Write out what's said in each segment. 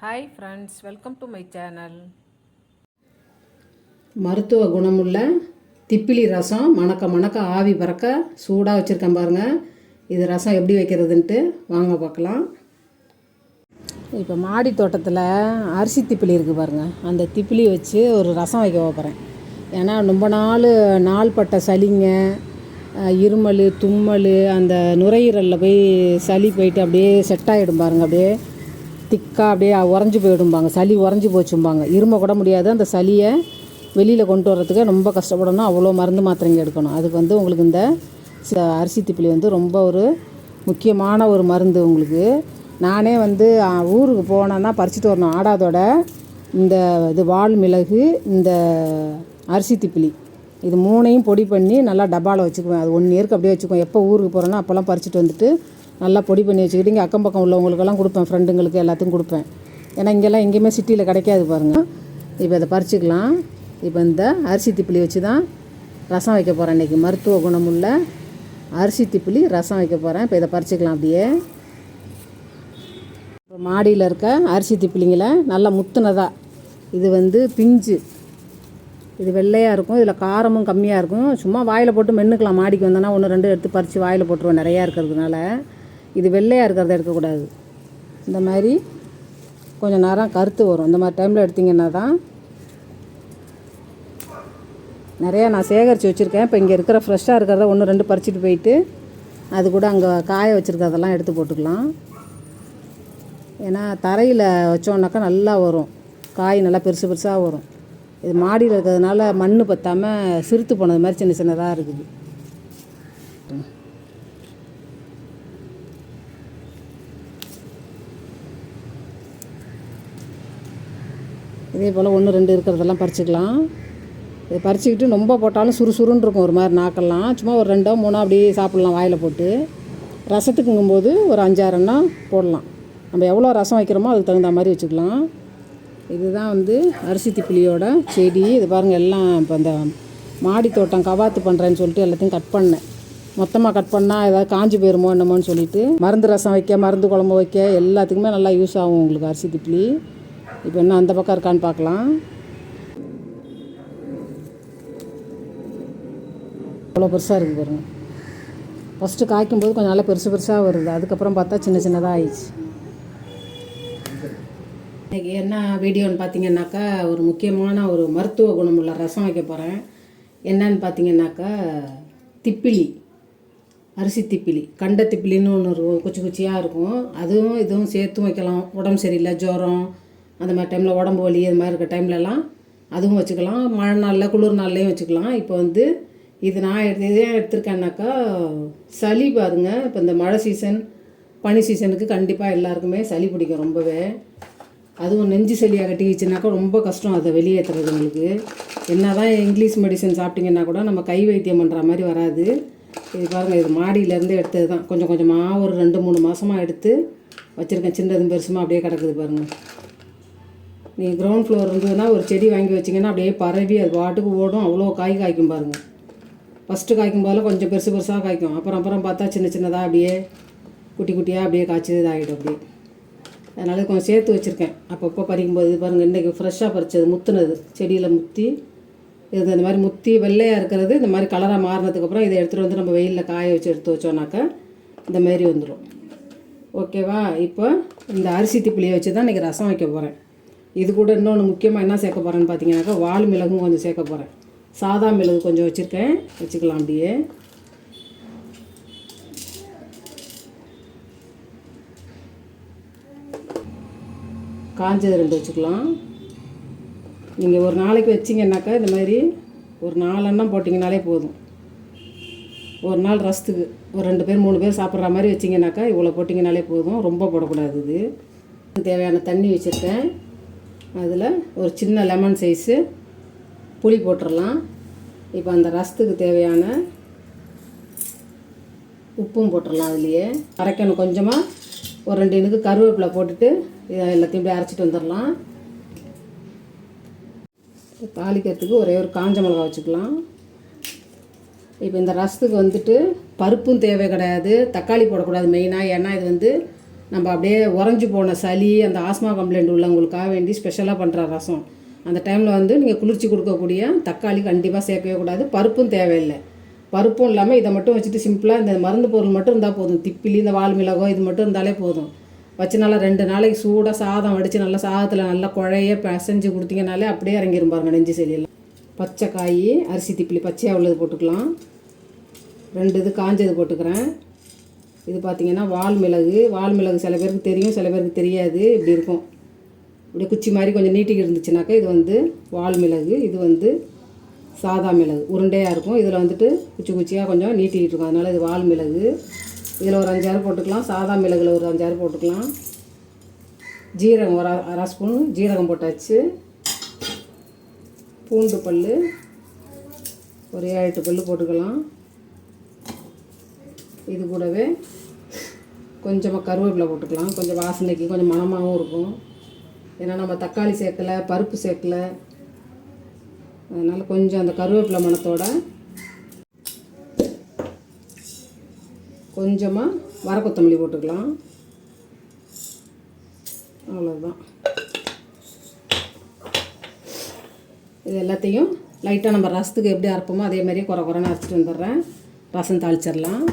Hi friends welcome to my channel மருத்துவ குணமுள்ள திப்பிலி ரசம் மணக்க மணக்க ஆவி பறக்க சூடாக வச்சுருக்கேன் பாருங்கள் இது ரசம் எப்படி வைக்கிறதுன்ட்டு வாங்க பார்க்கலாம். இப்போ மாடி தோட்டத்தில் அரிசி திப்பிலி இருக்குது பாருங்கள் அந்த திப்பிலி வச்சு ஒரு ரசம் வைக்க போகிறேன் ஏன்னா ரொம்ப நாள் நாள்பட்ட சளிங்க இருமல் தும்மல் அந்த நுரையீரலில் போய் சளி போயிட்டு அப்படியே செட் ஆகிடும் பாருங்க அப்படியே. திக்காக அப்படியே உறைஞ்சி போயிடும்பாங்க. சளி உறைஞ்சி போச்சும்பாங்க. இரும்ப கூட முடியாது. அந்த சளியை வெளியில் கொண்டு வர்றதுக்கு ரொம்ப கஷ்டப்படணும். அவ்வளோ மருந்து மாத்திரைங்க எடுக்கணும். அதுக்கு வந்து உங்களுக்கு இந்த ச- அரிசி திப்பிலி வந்து ரொம்ப ஒரு முக்கியமான ஒரு மருந்து உங்களுக்கு. நானே வந்து ஊருக்கு போனேன்னா பறிச்சுட்டு வரணும். ஆடாதோட இந்த இது வால் மிளகு இந்த அரிசி திப்பிலி. இது மூணையும் பொடி பண்ணி நல்லா டப்பாவில் வச்சுக்குவேன். அது ஒன் இயருக்கு அப்படியே வச்சுக்குவேன். எப்போ ஊருக்கு போகிறேன்னா அப்போல்லாம் பறிச்சுட்டு வந்துட்டு நல்லா பொடி பண்ணி வச்சுக்கிட்டு இங்கே அக்கம் பக்கம் உள்ளவங்களுக்கெல்லாம் கொடுப்பேன் ஃப்ரெண்டுங்களுக்கு எல்லாத்துக்கும் கொடுப்பேன். ஏன்னா இங்கெல்லாம் எங்கேயுமே சிட்டியில் கிடைக்காது பாருங்கள் இப்போ இதை பறிச்சுக்கலாம். இப்போ இந்த அரிசி திப்பிலி வச்சு தான் ரசம் வைக்க போகிறேன் இன்றைக்கி மருத்துவ குணமுள்ள அரிசி திப்பிலி ரசம் வைக்க போகிறேன் இப்போ இதை பறிச்சுக்கலாம் அப்படியே. இப்போ மாடியில் இருக்க அரிசி திப்பிலிங்களை நல்லா முத்துனதா இது வந்து பிஞ்சு. இது வெள்ளையாக இருக்கும். இதில் காரமும் கம்மியாக இருக்கும். சும்மா வாயில் போட்டு மென்னுக்கலாம். மாடிக்கு வந்தோன்னா ஒன்று ரெண்டு எடுத்து பறித்து வாயில் போட்டுருவோம். நிறையா இருக்கிறதுனால. இது வெள்ளையாக இருக்கிறத எடுக்கக்கூடாது. இந்த மாதிரி கொஞ்சம் நேரம் கருத்து வரும். இந்த மாதிரி டைமில் எடுத்திங்கன்னா தான் நிறையா நான் சேகரித்து வச்சுருக்கேன். இப்போ இங்கே இருக்கிற ஃப்ரெஷ்ஷாக இருக்கிறத ஒன்று ரெண்டு பறிச்சுட்டு போயிட்டு அது கூட அங்கே காய வச்சுருக்கிறதெல்லாம் எடுத்து போட்டுக்கலாம். ஏன்னா தரையில் வச்சோன்னாக்கா நல்லா வரும். காய் நல்லா பெருசு பெருசாக வரும். இது மாடியில் இருக்கிறதுனால மண் பற்றாமல் சிறுத்து போனது மாதிரி சின்ன சின்னதாக இருக்குது. இதே போல் ஒன்று ரெண்டு இருக்கிறதெல்லாம் பறிச்சுக்கலாம். இதை பறிச்சுக்கிட்டு ரொம்ப போட்டாலும் சுறுசுறுன்னு இருக்கும் ஒரு மாதிரி நாக்கெல்லாம். சும்மா ஒரு ரெண்டோ மூணோ அப்படியே சாப்பிட்லாம் வாயில் போட்டு. ரசத்துக்குங்கும்போது ஒரு அஞ்சாறுன்னா போடலாம். நம்ம எவ்வளோ ரசம் வைக்கிறோமோ அதுக்கு தகுந்த மாதிரி வச்சுக்கலாம். இதுதான் வந்து அரிசி திப்பிலியோட செடி. இது பாருங்கள் எல்லாம் இப்போ இந்த மாடி தோட்டம் கவாத்து பண்ணுறேன்னு சொல்லிட்டு எல்லாத்தையும் கட் பண்ணேன். மொத்தமாக கட் பண்ணால் ஏதாவது காஞ்சி போயிருமோ என்னமோன்னு சொல்லிட்டு. மருந்து ரசம் வைக்க மருந்து குழம்பு வைக்க எல்லாத்துக்குமே நல்லா யூஸ் ஆகும் உங்களுக்கு அரிசி திப்பிலி. இப்போ என்ன அந்த பக்கம் இருக்கான்னு பார்க்கலாம். அவ்வளோ பெருசாக இருக்குது பாருங்க. ஃபஸ்ட்டு காய்க்கும்போது கொஞ்சம் நல்லா பெருசு பெருசாக வருது. அதுக்கப்புறம் பார்த்தா சின்ன சின்னதாக ஆயிடுச்சு. இன்றைக்கி என்ன வீடியோன்னு பார்த்தீங்கன்னாக்கா ஒரு முக்கியமான ஒரு மருத்துவ குணமுள்ள ரசம் வைக்க போகிறேன் என்னன்னு பார்த்தீங்கன்னாக்கா திப்பிலி. அரிசி திப்பிலி. கண்ட திப்பிலின்னு ஒன்று இருக்கும். குச்சி குச்சியாக இருக்கும். அதுவும் இதுவும் சேர்த்தும் வைக்கலாம். உடம்பு சரியில்லை ஜுரம் அந்த மாதிரி டைமில் உடம்பு வலி அது மாதிரி இருக்க டைம்லலாம் அதுவும் வச்சுக்கலாம். மழை நாளில் குளிர் நாள்லேயும் வச்சுக்கலாம். இப்போ வந்து இது நான் எடுத்து இதே எடுத்திருக்கேன்னாக்கா சளி பாருங்க. இப்போ இந்த மழை சீசன் பனி சீசனுக்கு கண்டிப்பாக எல்லாருக்குமே சளி பிடிக்கும் ரொம்பவே. அதுவும் நெஞ்சு சளியாக கட்டிக்கிச்சுனாக்கா ரொம்ப கஷ்டம் அதை வெளியேற்றுறது உங்களுக்கு என்ன தான் இங்கிலீஷ் மெடிசன் சாப்பிட்டிங்கன்னா கூட நம்ம கை வைத்தியம் பண்ணுற மாதிரி வராது. இது பாருங்கள் இது மாடியிலேருந்து எடுத்தது தான் கொஞ்சம் கொஞ்சமாக ஒரு ரெண்டு மூணு மாதமாக எடுத்து வச்சுருக்கேன். சின்னதும் பெருசுமா அப்படியே கிடக்குது பாருங்கள் நீங்கள் கிரவுண்ட் ஃப்ளோர் இருந்ததுன்னா ஒரு செடி வாங்கி வச்சிங்கன்னா அப்படியே பரவி அது பாட்டுக்கு ஓடும். அவ்வளோ காய் காய்க்கும் பாருங்கள் ஃபஸ்ட்டு காய்க்கும் போதில் கொஞ்சம் பெருசு பெருசாக காய்க்கும். அப்புறம் அப்புறம் பார்த்தா சின்ன சின்னதாக அப்படியே குட்டி குட்டியாக அப்படியே காய்ச்சி இதாகிடும் அப்படியே அதனால் கொஞ்சம் சேர்த்து வச்சுருக்கேன். அப்பப்போ பறிக்கும்போது இது பாருங்கள் இன்றைக்கி ஃப்ரெஷ்ஷாக பறிச்சது முத்துனது. செடியில் முத்தி இது இந்த மாதிரி முத்தி வெள்ளையாக இருக்கிறது இந்த மாதிரி கலராக மாறினதுக்கப்புறம் இதை எடுத்துகிட்டு வந்து நம்ம வெயிலில் காய வச்சு எடுத்து வச்சோன்னாக்கா இந்த மாதிரி வந்துடும் ஓகேவா இப்போ இந்த அரிசி திப்பிலியை வச்சு தான் இன்றைக்கி ரசம் வைக்க போகிறேன் இது கூட இன்னொன்று முக்கியமாக என்ன சேர்க்க போகிறேன்னு பார்த்தீங்கன்னாக்கா வால் மிளகும் கொஞ்சம் சேர்க்க போகிறேன் சாதா மிளகு கொஞ்சம் வச்சுருக்கேன். வச்சுக்கலாம் அப்படியே. காஞ்சது ரெண்டு வச்சுக்கலாம். நீங்கள் ஒரு நாளைக்கு வச்சிங்கன்னாக்கா இந்த மாதிரி ஒரு நாலெண்ணம் போட்டிங்கனாலே போதும். ஒரு நாள் ரசத்துக்கு ஒரு ரெண்டு பேர் மூணு பேர் சாப்பிட்ற மாதிரி வச்சிங்கனாக்கா இவ்வளோ போட்டிங்கனாலே போதும். ரொம்ப போடக்கூடாது இது. தேவையான தண்ணி வச்சுருக்கேன். அதில் ஒரு சின்ன லெமன் சைஸு புளி போட்டுடலாம் இப்போ அந்த ரசத்துக்கு தேவையான உப்பும் போட்டுடலாம் அதுலேயே. அரைக்கணும் கொஞ்சமாக ஒரு ரெண்டு இனுக்கு கருவேப்பிலை போட்டுட்டு இதை எல்லாத்தையும் இப்படி அரைச்சிட்டு வந்துடலாம் தாளிக்கிறதுக்கு ஒரே ஒரு காஞ்ச மிளகா வச்சுக்கலாம். இப்போ இந்த ரசத்துக்கு வந்துட்டு பருப்பும் தேவை கிடையாது. தக்காளி போடக்கூடாது மெயினாக ஏன்னா இது வந்து நம்ம அப்படியே உறைஞ்சி போன சளி அந்த ஆஸ்மா கம்ப்ளைண்ட் உள்ளவங்களுக்காக வேண்டி ஸ்பெஷலாக பண்ணுற ரசம். அந்த டைமில் வந்து நீங்கள் குளிர்ச்சி கொடுக்கக்கூடிய தக்காளி கண்டிப்பாக சேர்க்கவே கூடாது. பருப்பும் தேவையில்லை. பருப்பும் இல்லாமல் இதை மட்டும் வச்சுட்டு சிம்பிளாக இந்த மருந்து பொருள் மட்டும் இருந்தால் போதும். திப்பிலி இந்த வால் மிளகோ இது மட்டும் இருந்தாலே போதும். வச்சு நல்லா ரெண்டு நாளைக்கு சூடாக சாதம் வடித்து நல்லா சாதத்தில் நல்லா குழைய பிசைஞ்சு கொடுத்தீங்கனாலே அப்படியே இறங்கிரும் பாருங்கள் நெஞ்சு செடியெல்லாம் பச்சை காய் அரிசி திப்பிலி பச்சையாக உள்ளது போட்டுக்கலாம். ரெண்டு இது காஞ்சது போட்டுக்கிறேன். இது பார்த்திங்கன்னா வால் மிளகு வால் மிளகு சில பேருக்கு தெரியும் சில பேருக்கு தெரியாது. இப்படி இருக்கும். இப்படி குச்சி மாதிரி கொஞ்சம் நீட்டிக்கு இருந்துச்சுனாக்கா இது வந்து வால் மிளகு இது வந்து சாதா மிளகு. உருண்டையாக இருக்கும். இதில் வந்துட்டு குச்சி குச்சியாக கொஞ்சம் நீட்டிக்கிட்டு இருக்கும். அதனால் இது வால் மிளகு. இதில் ஒரு அஞ்சாறு போட்டுக்கலாம். சாதா மிளகில் ஒரு அஞ்சாறு போட்டுக்கலாம். ஜீரகம் ஒரு அரை ஸ்பூன் ஜீரகம் போட்டாச்சு. பூண்டு பல் ஒரு ஏழு எட்டு பல் போட்டுக்கலாம். இது கூடவே கொஞ்சமாக கருவேப்பிலை போட்டுக்கலாம். கொஞ்சம் வாசனைக்கு கொஞ்சம் மணமாகவும் இருக்கும். ஏன்னா நம்ம தக்காளி சேர்க்கல பருப்பு சேர்க்கல. அதனால் கொஞ்சம் அந்த கருவேப்பிலை மணத்தோட கொஞ்சமாக வர கொத்தமல்லி போட்டுக்கலாம். அவ்வளோதான் இது எல்லாத்தையும் லைட்டாக நம்ம ரசத்துக்கு எப்படி அரைப்போமோ அதே மாதிரியே குறை குறைன்னு அரைச்சிட்டு வந்துடுறேன். ரசம் தாளிச்சிடலாம்.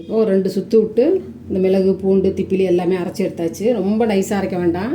இப்போ ஒரு ரெண்டு சுற்று விட்டு இந்த மிளகு பூண்டு திப்பிலி எல்லாமே அரைச்சி எடுத்தாச்சு. ரொம்ப நைஸாக அரைக்க வேண்டாம்.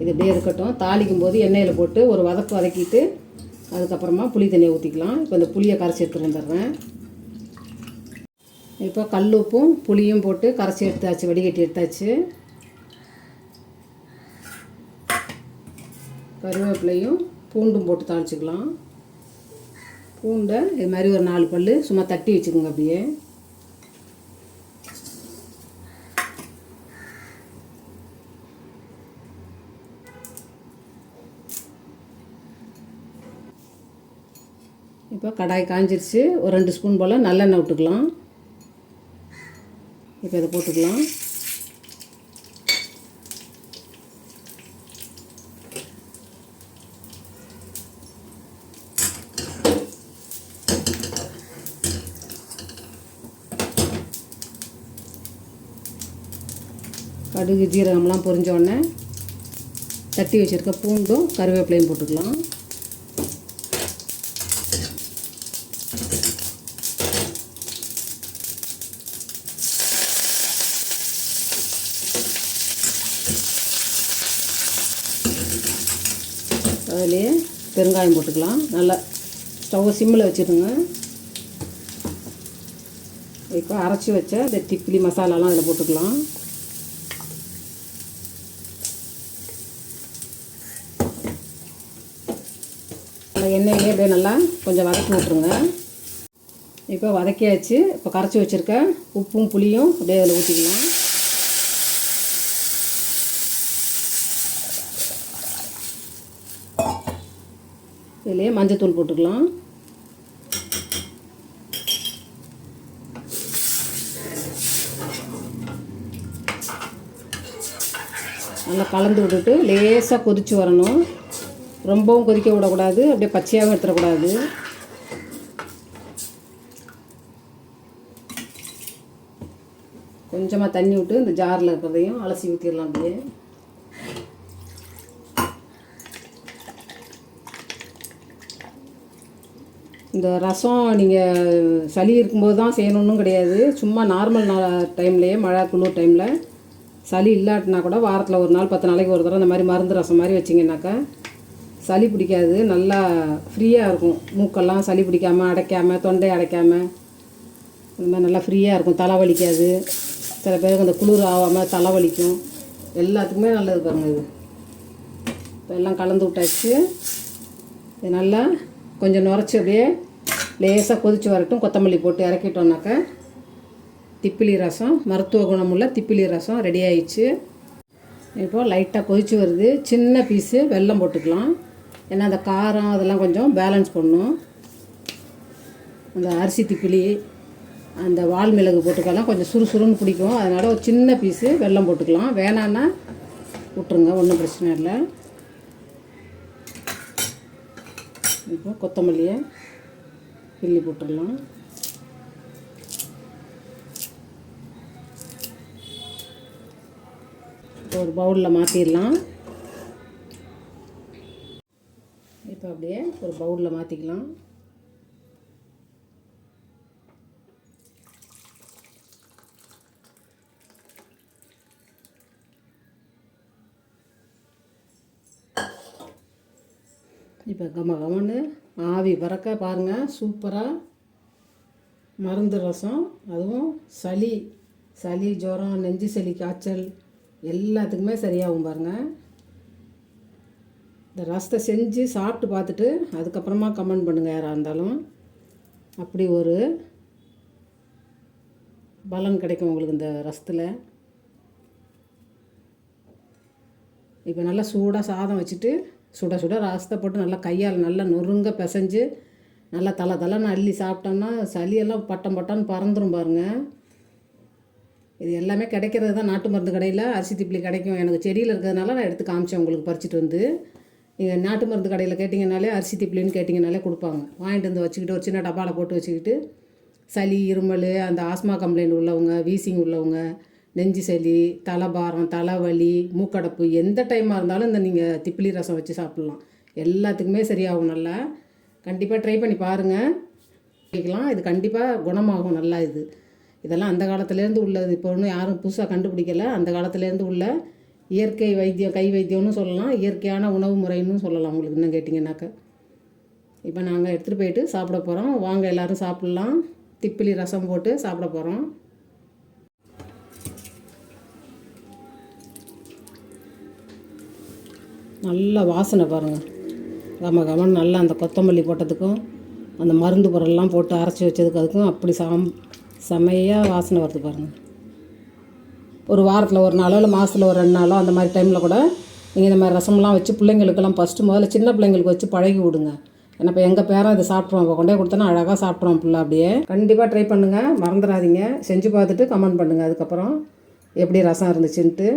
இது இப்படியே இருக்கட்டும். தாளிக்கும் போது எண்ணெயில் போட்டு ஒரு வதக்கு வதக்கிட்டு அதுக்கப்புறமா புளி தண்ணியை ஊற்றிக்கலாம் இப்போ இந்த புளியை கரைச்சி எடுத்துகிட்டு வந்துடுறேன். இப்போ கல் உப்பும் புளியும் போட்டு கரைச்சி எடுத்தாச்சு வடிகட்டி எடுத்தாச்சு. கருவேப்பிலையும் பூண்டும் போட்டு தாளிச்சிக்கலாம். பூண்டை இது மாதிரி ஒரு நாலு பல் சும்மா தட்டி வச்சுக்கோங்க அப்படியே. இப்போ கடாய் காஞ்சிருச்சு. ஒரு ரெண்டு ஸ்பூன் போல் நல்லெண்ணெய் விட்டுக்கலாம். இப்போ இதை போட்டுக்கலாம். கடுகு ஜீரகம்லாம் பொரிஞ்ச உடனே தட்டி வச்சுருக்க பூண்டும் கருவேப்பிலையும் போட்டுக்கலாம். அதுலேயே பெருங்காயம் போட்டுக்கலாம். நல்லா ஸ்டவ்வை சிம்மில் வச்சுருங்க இப்போ அரைச்சி வச்ச இந்த திப்பிலி மசாலாலாம் அதில் போட்டுக்கலாம். அந்த எண்ணெயிலே அப்படியே நல்லா கொஞ்சம் வதக்கி விட்ருங்க இப்போ வதக்கியாச்சு. இப்போ கரைச்சி வச்சுருக்க உப்பும் புளியும் அப்படியே அதில் ஊற்றிக்கலாம் இதுலேயே மஞ்சத்தூள் போட்டுக்கலாம். நல்லா கலந்து விட்டுட்டு லேசாக கொதித்து வரணும். ரொம்பவும் கொதிக்க விடக்கூடாது அப்படியே பச்சையாகவும் எடுத்துடக்கூடாது. கொஞ்சமாக தண்ணி விட்டு இந்த ஜாரில் இருக்கிறதையும் அலசி ஊற்றிடலாம் அப்படியே. இந்த ரசம் நீங்கள் சளி இருக்கும்போது தான் செய்யணும்னு கிடையாது. சும்மா நார்மல் நா டைம்லேயே மழை குளிர் டைமில் சளி இல்லாட்டினா கூட வாரத்தில் ஒரு நாள் பத்து நாளைக்கு ஒரு தடவை இந்த மாதிரி மருந்து ரசம் மாதிரி வச்சிங்கனாக்கா சளி பிடிக்காது. நல்லா ஃப்ரீயாக இருக்கும். மூக்கெல்லாம் சளி பிடிக்காமல் அடைக்காமல் தொண்டை அடைக்காமல் இந்த மாதிரி நல்லா ஃப்ரீயாக இருக்கும். தலை வலிக்காது. சில பேருக்கு அந்த குளிர் ஆகாமல் தலை வலிக்கும். எல்லாத்துக்குமே நல்லது பாருங்கள் இது. இப்போ எல்லாம் கலந்து விட்டாச்சு. இது நல்லா கொஞ்சம் நுரைச்சி அப்படியே லேசாக கொதிச்சு வரட்டும். கொத்தமல்லி போட்டு இறக்கிட்டோம்னாக்கா திப்பிலி ரசம் மருத்துவ குணமுள்ள திப்பிலி ரசம் ரெடி ஆயிடுச்சு. இப்போது லைட்டாக கொதிச்சு வருது. சின்ன பீஸு வெல்லம் போட்டுக்கலாம். ஏன்னா அந்த காரம் அதெல்லாம் கொஞ்சம் பேலன்ஸ் பண்ணும். அந்த அரிசி திப்பிலி அந்த வால் மிளகு போட்டுக்கலாம். கொஞ்சம் சுறுசுறுன்னு பிடிக்கும். அதனால் ஒரு சின்ன பீஸு வெல்லம் போட்டுக்கலாம். வேணான்னா விட்ருங்க ஒன்றும் பிரச்சனை இல்லை. இப்போ கொத்தமல்லியை கிள்ளி போட்டுடலாம். ஒரு பவுலில் மாற்றிடலாம் இப்போ அப்படியே ஒரு பவுலில் மாற்றிக்கலாம் இப்போ கம கமன்னு ஆவி வரக்க பாருங்கள் சூப்பராக மருந்து ரசம் அதுவும் சளி சளி ஜுரம் நெஞ்சு சளி காய்ச்சல் எல்லாத்துக்குமே சரியாகும் பாருங்கள் இந்த ரசத்தை செஞ்சு சாப்பிட்டு பார்த்துட்டு அதுக்கப்புறமா கமெண்ட் பண்ணுங்கள் யாராக இருந்தாலும். அப்படி ஒரு பலன் கிடைக்கும் உங்களுக்கு இந்த ரசத்தில். இப்போ நல்லா சூடாக சாதம் வச்சுட்டு சுட சுட ரசத்தை போட்டு நல்லா கையால் நல்லா நொறுங்க பிசைஞ்சு நல்லா தலை தலைன்னு அள்ளி சாப்பிட்டோம்னா சளியெல்லாம் பட்டம் பட்டம்னு பறந்துடும் பாருங்கள் இது எல்லாமே கிடைக்கிறது தான் நாட்டு மருந்து கடையில். அரிசி திப்பிலி கிடைக்கும். எனக்கு செடியில் இருக்கிறதுனால நான் எடுத்து காமிச்சேன் உங்களுக்கு பறிச்சிட்டு வந்து. நீங்கள் நாட்டு மருந்து கடையில் கேட்டிங்கனாலே அரிசி திப்பிலின்னு கேட்டிங்கனாலே கொடுப்பாங்க. வாங்கிட்டு வந்து வச்சுக்கிட்டு ஒரு சின்ன டப்பாவில் போட்டு வச்சுக்கிட்டு சளி இருமல் அந்த ஆஸ்மா கம்ப்ளைண்ட் உள்ளவங்க வீசிங் உள்ளவங்க நெஞ்சு சளி தலைபாரம் தலைவலி மூக்கடப்பு எந்த டைமாக இருந்தாலும் இந்த நீங்கள் திப்பிலி ரசம் வச்சு சாப்பிட்லாம். எல்லாத்துக்குமே சரியாகும் நல்லா. கண்டிப்பாக ட்ரை பண்ணி பாருங்கள் கேட்கலாம் இது கண்டிப்பாக குணமாகும் நல்லா இது. இதெல்லாம் அந்த காலத்துலேருந்து உள்ளது. இப்போ ஒன்றும் யாரும் புதுசாக கண்டுபிடிக்கல. அந்த காலத்துலேருந்து உள்ள இயற்கை வைத்தியம் கை வைத்தியம்னு சொல்லலாம். இயற்கையான உணவு முறைன்னு சொல்லலாம் உங்களுக்கு இன்னும் கேட்டிங்கன்னாக்க. இப்போ நாங்கள் எடுத்துகிட்டு போயிட்டு சாப்பிட போகிறோம் வாங்க எல்லோரும் சாப்பிட்லாம். திப்பிலி ரசம் போட்டு சாப்பிட போகிறோம் நல்லா வாசனை பாருங்கள் கம கமன் நல்லா அந்த கொத்தமல்லி போட்டதுக்கும் அந்த மருந்து பொருள்லாம் போட்டு அரைச்சி வச்சதுக்கு அதுக்கும் அப்படி சம் செமையாக வாசனை வருது பாருங்கள் ஒரு வாரத்தில் ஒரு நாளோ இல்லை மாதத்தில் ஒரு ரெண்டு நாளோ அந்த மாதிரி டைமில் கூட நீங்கள் இந்த மாதிரி ரசம்லாம் வச்சு பிள்ளைங்களுக்கெல்லாம் ஃபஸ்ட்டு முதல்ல சின்ன பிள்ளைங்களுக்கு வச்சு பழகி விடுங்க. ஏன்னா இப்போ எங்கள் பேரன் இதை சாப்பிட்ருவோம் இப்போ கொண்டே கொடுத்தோன்னா அழகாக சாப்பிட்ருவோம் பிள்ளை அப்படியே. கண்டிப்பாக ட்ரை பண்ணுங்கள் மறந்துடாதீங்க. செஞ்சு பார்த்துட்டு கமெண்ட் பண்ணுங்கள் அதுக்கப்புறம் எப்படி ரசம் இருந்துச்சுன்ட்டு.